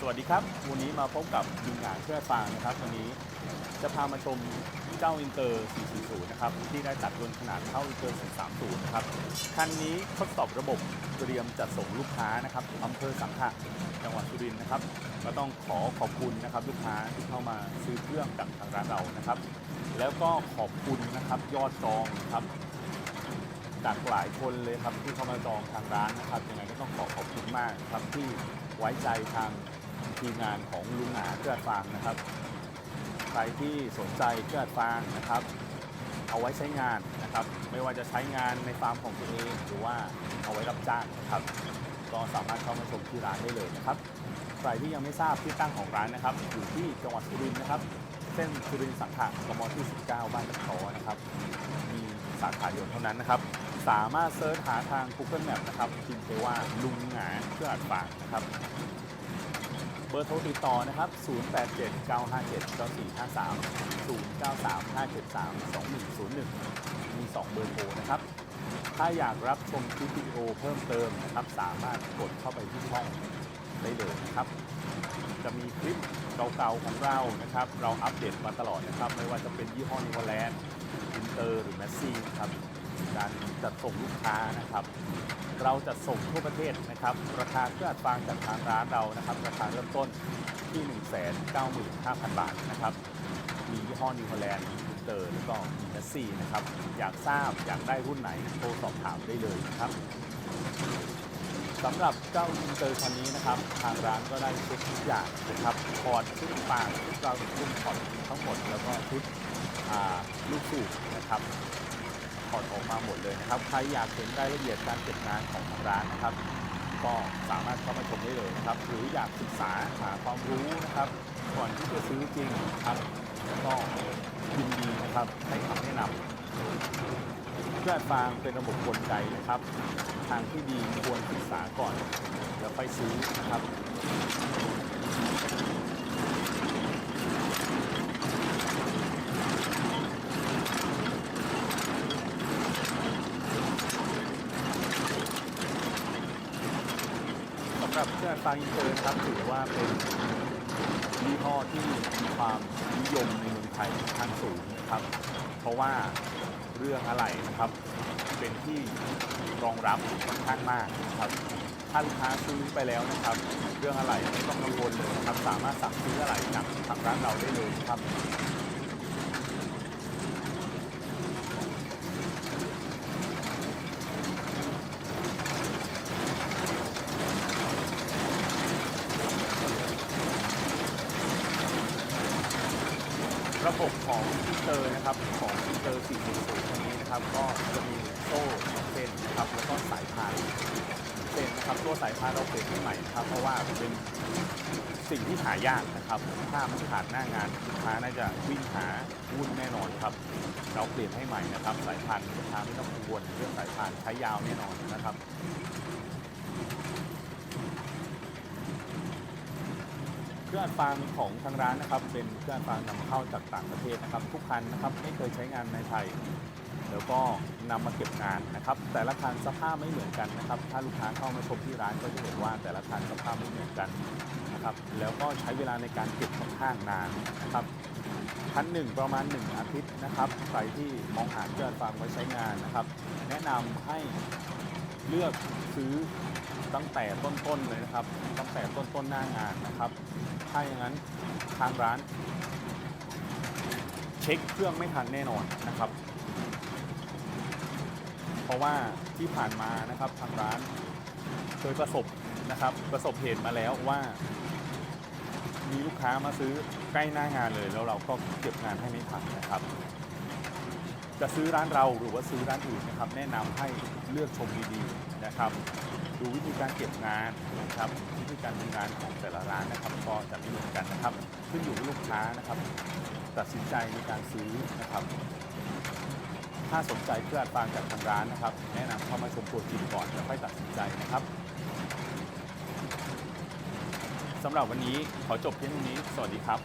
สวัสดีครับ วันนี้มาพบกับยิงหานเพื่อฟางนะครับ วันนี้จะพามาชมเจ้าอินเตอร์ 440 นะครับ ที่ได้จัดยนต์ขนาดเท่าอินเตอร์ 430 นะครับ คันนี้ทดสอบระบบเตรียมจัดส่งลูกค้านะครับอำเภอสังขะจังหวัดสุรินทร์นะครับ ก็ต้องขอขอบคุณนะครับลูกค้าที่เข้ามาซื้อเครื่องจากทางร้านเรานะครับ แล้วก็ขอบคุณนะครับยอดจองนะครับจากหลายคนเลยครับที่เข้ามาจองทางร้านนะครับยังไงก็ต้องขอขอบคุณมากครับที่ไว้ใจทาง ทีมงานของลุงหนาเกลือฟางนะครับ ใครที่สนใจเกลือฟางนะครับ เอาไว้ใช้งานนะครับ ไม่ว่าจะใช้งานในฟาร์มของตัวเองหรือว่าเอาไว้รับจ้างนะครับ ก็สามารถเข้ามาชมที่ร้านได้เลยนะครับ ใครที่ยังไม่ทราบที่ตั้งของร้านนะครับ อยู่ที่จังหวัดสุรินทร์นะครับ เส้นสุรินทร์สังขะกมที่ 19 บ้านตะคอนะครับ มีสาขาเดียวเท่านั้นนะครับสามารถเซิร์ชหาทาง Google Map นะครับพิมพ์ไปว่าลุงหงาเพื่ออัดฝากนะครับ เบอร์โทรติดต่อนะครับ 0879572453 0935732101 มี 2 เบอร์โทรนะครับ ถ้าอยากรับชมคลิปวิดีโอเพิ่มเติมนะครับ สามารถกดเข้าไปที่ช่องได้เลยนะครับ จะมีคลิปเก่าๆของเรานะครับ เราอัปเดตมาตลอดนะครับ ไม่ว่าจะเป็นยี่ห้อนิวแลนด์อินเตอร์หรือแมสซี่นะครับ การจัดส่งลูกค้านะครับ เราจัดส่งทั่วประเทศนะครับ ราคาเครื่องอัดฟางจากทางร้านเรานะครับ ราคาเริ่มต้นที่ 195,000 บาทนะครับ มียี่ห้อนิวแลนด์อินเตอร์แล้วก็มีแมสซี่นะครับ อยากทราบอยากได้รุ่นไหนโทรสอบถามได้เลยนะครับสำหรับเจ้าอินเตอร์คันนี้นะครับ ทางร้านก็ได้ชุดทุกอย่างนะครับพอร์ตชุดปากชุดเราชุดพอร์ตทั้งหมด แล้วก็ชุดลูกสูบนะครับ ถอดออกมาหมดเลยนะครับ ใครอยากเห็นรายละเอียดการเก็บงานของทางร้านนะครับ ก็สามารถเข้ามาชมได้เลยนะครับ หรืออยากศึกษาหาความรู้นะครับ ก่อนที่จะซื้อจริงนะครับก็ยินดีนะครับให้คำแนะนำเครื่องอัดฟางเป็นระบบกลไกนะครับ ทางที่ดีควรศึกษาก่อนแล้วค่อยซื้อนะครับ หรับเครื่องอังอินเตอร์นครับถือว่าเป็นยี่ห้อที่มีความนิยมในเมืองไทยค่อนข้างสูงนะครับ เพราะว่าเรื่องอะไรนะครับเป็นที่รองรับค่อนข้างมากนะครับถ้าลูกค้าซื้อไปแล้วนะครับ เรื่องอะไรไม่ต้องกังวลเลยนะครับ สามารถสั่งซื้ออะไรจากทางร้านเราได้เลยนะครับ ระบบของอิเตอร์นะครับของอิเตอร์440คันนี้นะครับก็จะมีโซ่เส้นนะครับแล้วก็สายพานเส้นนะครับตัวสายพานเราเปลี่ยนให้ใหม่นะครับเพราะว่าเป็นสิ่งที่หายากนะครับถ้ามันขาดหน้างานลูกค้าน่าจะวิ่งหาวุ่นแน่นอนครับ เราเปลี่ยนให้ใหม่นะครับ สายพานลูกค้าไม่ต้องกังวลเรื่องสายพานใช้ยาวแน่นอนนะครับ เครื่องฟางของทางร้านนะครับ เป็นเครื่องฟางนำเข้าจากต่างประเทศนะครับ ทุกคันนะครับไม่เคยใช้งานในไทยแล้วก็นำมาเก็บงานนะครับ แต่ละคันสภาพไม่เหมือนกันนะครับ ถ้าลูกค้าเข้ามาชมที่ร้านก็จะเห็นว่าแต่ละคันสภาพไม่เหมือนกันนะครับ แล้วก็ใช้เวลาในการเก็บค่อนข้างนานนะครับคันหนึ่งประมาณ 1 อาทิตย์นะครับใครที่มองหาเครื่องฟางไว้ใช้งานนะครับ แนะนำให้เลือกซื้อ ตั้งแต่ต้นๆเลยนะครับ ตั้งแต่ต้นๆหน้างานนะครับ ถ้าอย่างนั้นทางร้าน เช็คเครื่องไม่ทันแน่นอนนะครับ เพราะว่าที่ผ่านมานะครับทางร้านเคยประสบนะครับ ประสบเหตุมาแล้วว่า มีลูกค้ามาซื้อใกล้หน้างานเลย แล้วเราก็เก็บงานให้ไม่ทันนะครับจะซื้อร้านเราหรือว่าซื้อร้านอื่นนะครับ แนะนำให้เลือกชมดีๆนะครับ ดูวิธีการเก็บงานนะครับวิธีการทำงานของแต่ละร้านนะครับ ก็จะไม่เหมือนกันนะครับ ขึ้นอยู่กับลูกค้านะครับ ตัดสินใจในการซื้อนะครับ ถ้าสนใจเครื่องอัดฟางจากทางร้านนะครับ แนะนำเข้ามาชมตัวจริงก่อนแล้วค่อยตัดสินใจนะครับสำหรับวันนี้ขอจบเพียงเท่านี้ สวัสดีครับ